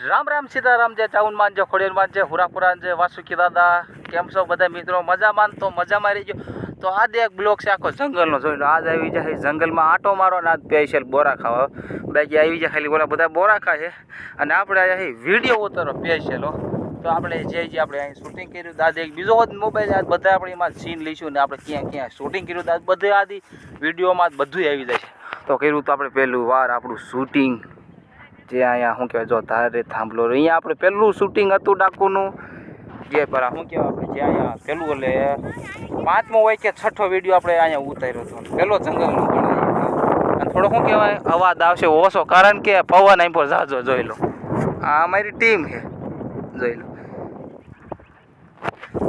રામ રામ સીતારામ જે ચાઉનમાં જે ખોડિયારમાં જે હુરાપુરાન જે વાસુકી દાદા. કેમ છો બધા મિત્રો? મજામાં તો મજામાં રહીજો. તો આજે એક બ્લોક છે આખો જંગલનો જોઈ લો. આજ આવી જાય જંગલમાં આટો મારો ને આજ સ્પેશિયલ બોરા ખાવા. બાકી આવી જાય ખાલી બોલા બધા બોરા ખાય અને આપણે અહીં વીડિયો ઉતારો સ્પેશિયલ તો આપણે જે જે આપણે અહીં શૂટિંગ કર્યું આજે એક બીજો મોબાઈલ આજ બધા આપણે એમાં સીન લઈશું ને આપણે ક્યાં ક્યાં શૂટિંગ કર્યું આજ બધે આદિ વિડીયોમાં જ બધું આવી જાય છે. તો કર્યું તો આપણે પહેલું વાર આપણું શૂટિંગ જે અહીંયા, શું કહેવાય, જો તારે થાંભલો અહીંયા આપણે પહેલું શૂટિંગ હતું ડાકુનું. જે પર શું કહેવાય આપણે, જે અહીંયા પહેલું એટલે પાંચમો હોય કે છઠ્ઠો વીડિયો આપણે અહીંયા ઉતાર્યો હતો. પહેલો જંગલનો અને થોડો શું કહેવાય, અવાજ આવશે ઓછો, કારણ કે પવન અહીં પર જાજો, જોઈ લો. આ અમારી ટીમ છે. જોઈ લો.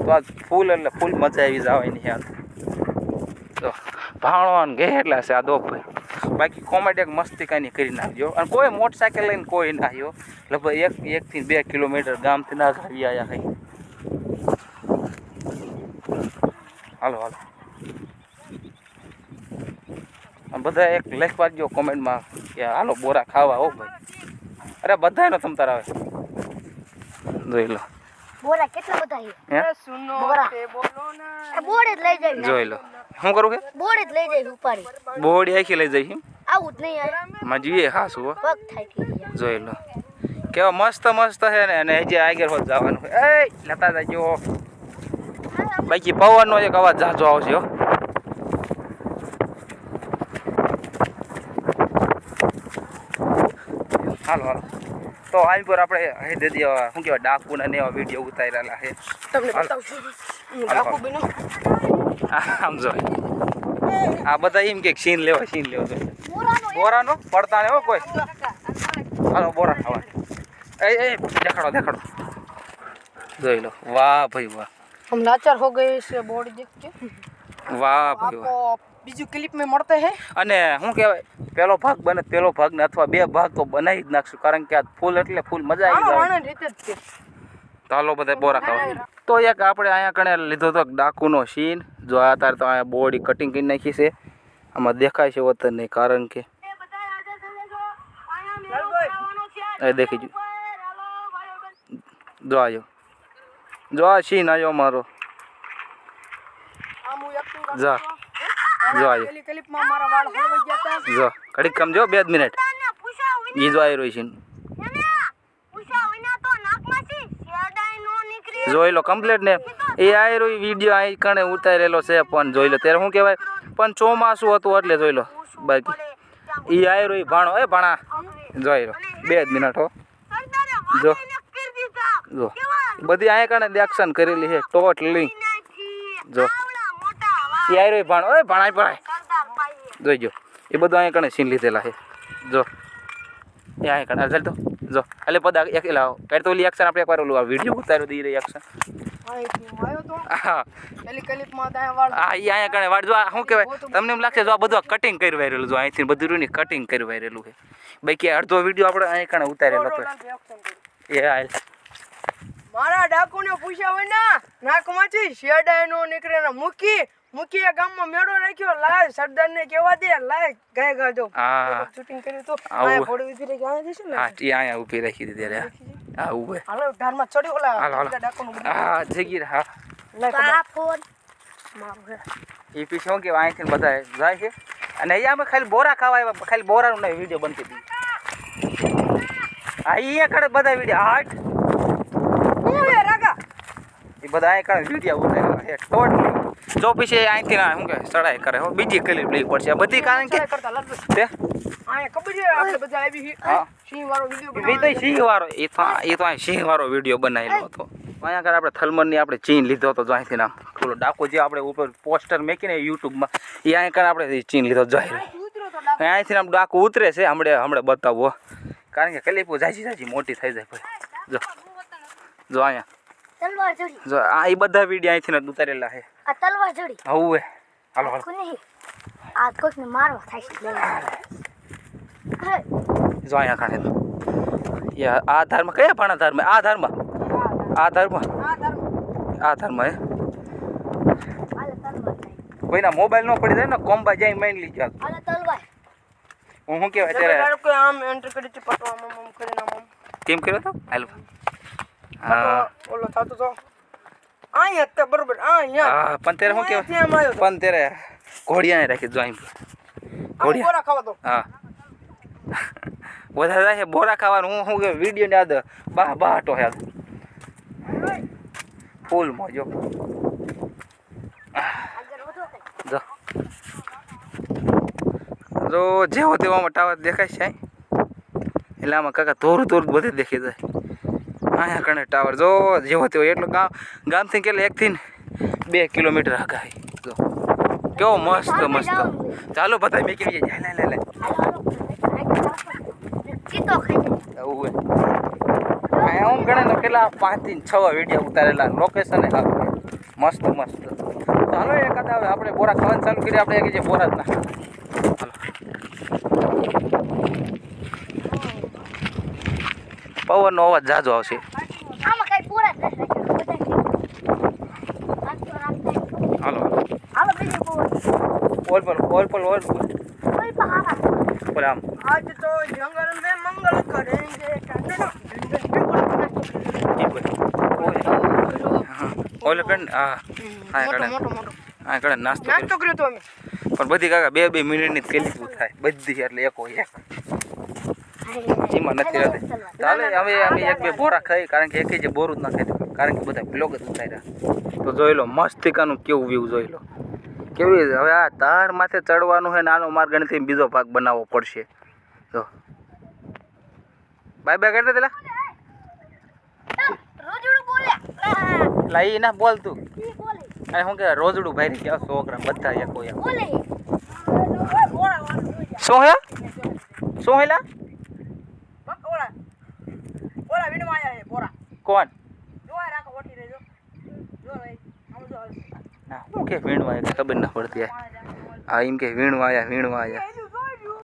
તો આ ફૂલ એટલે ફૂલ મજા આવી જવાની યાર તો ભાણો ને ઘેરલા છે આ દોપ ભાઈ બાકી કોમેડી એક મસ્તી કાંઈ કરી નાખજો. અને કોઈ મોટરસાઇકલ લઈને કોઈ ના આવ્યો લગભગ એક એકથી બે કિલોમીટર ગામથી ના આવી આવ્યા ખાઈ હાલો હાલો. બધા એક લેખ પાડજો કોમેન્ટમાં કે હાલો બોરા ખાવા હો ભાઈ. અરે બધાનો તમ તાર આવે. જોઈ લો. બોરા કેટલા બધા લઈ જાય. જોઈ લો. શું કરું કે? બોડી જ લઈ જઈ ઉપાડી. બોડી આખી લઈ જઈ આવું જ નહીં યારમાં જોઈએ હા શું પગ થાય જોઈ લો. કેવા મસ્ત મસ્ત છે ને અને હજી આગળ હોત જવાનું એ લેતા જજો બાકી પવનનો એક અવાજ જાજો આવશે હો. હાલો હાલો. તો આઈ પર આપણે હે દેદી શું કહેવાય ડાકુ ને એવા વીડિયો ઉતારેલા છે. તમને બતાવું ડાકુ બનો આમ જો. આ બધા એમ કે સીન લેવા સીન લેવો તો બોરાનો પડતા હો કોઈ? હાલો બોરા હવે એ એ દેખાડો દેખાડો. જોઈ લો. વાહ ભાઈ વાહ. હમ લાચાર હો ગઈ છે બોડી દેખ વાહ ભાઈ વાહ બીજું ક્લિપ મેં મળતે હે. અને શું કહેવાય પેલો ભાગ બને પહેલો ભાગ ને અથવા બે ભાગ તો બનાવી જ નાખશું કારણ કે આ ફૂલ એટલે ફૂલ મજા આવી જાય. ચાલો બધા બોરા ખાવ. તો એક આપણે અહીંયા કણે લીધો હતો ડાકુનો સીન. જો અત્યારે તો અહીંયા બોડી કટિંગ કરી નાખી છે. આમાં દેખાય છે વતન નહીં કારણ કે. એ દેખી જો. આવ્યો જો. આ સીન આવ્યો મારો. જા. જો આવ્યો પેલી ક્લિપમાં મારા વાળ હળવાઈ ગયા હતા જો કડીક કમ જો બે જ મિનિટ. ઈ જો આવી રહ્યો સીન જોઈ લો કમ્પ્લીટ ને એ આયરો વીડિયો અહીં કણે ઉતારેલો છે પણ જોઈ લો ત્યારે શું કહેવાય? પણ ચોમાસું હતું એટલે જોઈ લો બાકી. એ આયરો એ ભાણો એ ભાણા. જોઈ લો બે જ મિનિટ હો. જો. જો. બધી અહીંયા કણે એક્શન કરેલી છે ટોટલી જો. એ આયરો ભણ. ઓય ભણાય ભાણા ભણાય જોઈજો એ બધું અહીંયા કણે સીન લીધેલા છે. જો. એ અહીંયા કણે. ચાલ તો. જો. એટલે બધા એક એલા પેર તો ઓલી એક્શન આપણે એકવાર ઓલું આ વીડિયો ઉતાર્યો દઈ રહી એક્શન હા. અહીંયા કણે વાળ જો શું કહેવાય? તમને એમ લાગશે આ બધું કટિંગ કરી વાયરેલું જો અહીંથી બધું રૂની કટિંગ કરી વાયરેલું છે. અડધો વીડિયો આપણે અહીં કણે ઉતારેલો હતો. એ હાલ. મારા ડાકુને પૂછ્યા હોય ને, નાકમાંથી શેડાય નો નીકળે મૂકી એ ગામમાં મેળો રાખ્યો લાય સરદાર ને કેવા દે લાય ગાય ગાજો. હા. શૂટિંગ કર્યું તો. આ ફોડો ઊભી રહી ગયા છે ને? હા ટી આયા ઊભી રાખી દીધી રે. આ ઉભે. હાલો ધારમાં ચડી ઓલા હાલો હાલો. હા જગીર હા. લાય ફોન. મારું એ પીછે શું કહેવાય અહીંથી બધા જાય છે. અને અહીંયા અમે ખાલી બોરા ખાવા આવ્યા ખાલી બોરાનું નહીં વીડિયો બનતી હતી. હા અહીંયા કડે બધા વીડિયો હાટ. એ બધા અહીંયા કડે વીડિયો ઉતાર્યા છે. ટોટલી જો પછી અહીંથી ના શું કે ચડાઈ કરે. હો બીજી ક્લિપ લેવી પડશે. આ બધી કારણ કે કરતા લાગુ તે? આયા ખબર છે આપણે બધા આવી હી હા. સિંહ વાળો વિડિયો એ તો સિંહ વાળો એ તો એ તો અહીં સિંહ વાળો વીડિયો બનાવેલો હતો. અહીંયા આગળ આપણે થલમણની આપણે ચીન લીધો હતો જો અહીંથી નામ પેલો ડાકો જે આપણે ઉપર પોસ્ટર મેકીને યુટ્યુબમાં એ અહીં આગળ આપણે ચીન લીધો જાય ઉતરો તો ડાકુ. અહીંથી આમ ડાકુ ઉતરે છે હમણે હમણે બતાવો. કારણ કે કલીપો જાજી જાજી મોટી થઈ જાય ભાઈ. જો. જો અહીંયા. તલવાર જોડી જો આ એ બધા વીડિયો અહીંથી જ ઉતારેલા છે. આ તલવાર જોડી. હવે હાલો હાલો. કોને આ કોઈને મારવા થાય છે જો અહીંયા ખાણે યા આ ધર્મ કયા પાણા ધર્મ? આ ધર્મ? આ ધર્મ? આ ધર્મ. આ ધર્મ હે? આલે કોઈના મોબાઈલ નો પડી જાય ને કોમ્બા જાય મેન લઈ જાય આલે તલવાર. હું શું કહેવાય ત્યારે કે આમ એન્ટર કરી છે પટવા આમ આમ કરીને મમ કેમ કર્યો તો? હાલ. હા. ઓલો થાતો તો. અહીંયા જ તે બરોબર અહીંયા હા પણ ત્યારે શું કહેવાય? પણ ત્યારે ઘોડિયાને રાખી જો અહીં. ઘોડિયા. બોરા ખાવા તો હા. વધારે રાખે બોરા ખાવાનું. હું શું કે વીડિયો ને યાદ બા બાટો યાદ ફૂલ મોજો. જો. જો જેવો તેવામાં ટાવર દેખાય છે. એટલે આમાં કાકા તોરું તોરું બધે દેખી જાય. અહીંયા કણે ટાવર. જો, જેવો તેવો એટલો ગામ, ગામથી કેટલે એકથી બે કિલોમીટર આગાહી. જો, કેવો મસ્ત મસ્ત. ચાલો બધા મેં કેવી જાય લે લે લે હું ગણે ને કેટલા પાંચથી છ વીડિયો ઉતારેલા. લોકેશન મસ્ત મસ્ત. ચાલો એકાદ હવે આપણે બોરા ખાવાનું ચાલુ કરીએ. આપણે જે બોરા જ ના પવનનો અવાજ જાજો આવશે. આમાં કઈ પૂરા જ નથી બધા હાલો ઓલ પર ઓલ પર ઓલ આમ. આજ તો જંગલ મેં મંગલ કરેંગે કાંડો હા. ઓલ હા. હા મોટો મોટો મોટો. હા કણે નાસ્તો. નાસ્તો કર્યો. તો અમે. પણ બધી કાકા બે બે મિનિટની થેલી થાય. બધી એટલે એકો એક. એમાં નથી રહેતી. ચાલે હવે અમે એક બે બોરા ખાઈ કારણ કે એકે જે બોરું જ ના ખાઈ કારણ કે બધા બ્લોગ જ ઉતાર્યા તો જોઈ લો મસ્તિકાનું કેવું વ્યૂ જોઈ લો. કેવી હવે આ તાર માથે ચડવાનું છે નાનો માર્ગ નથી બીજો ભાગ બનાવવો પડશે. જો. બાય બાય કરતા પેલા. રોજડું લા ઈ ના બોલ તું. ઈ બોલે. અને શું કે રોજડું ભાઈ ગયા છોકરા બધા એકો શું હે? શું હેલા ઓલા વીણવા આયા છે બોરા કોણ? જોવા રાખો ઓઠી રહેજો. જો ભાઈ આમ જો ના હું કે ખબર ના પડતી આ. એમ કે વીણવા આવ્યા વીણવા આવ્યા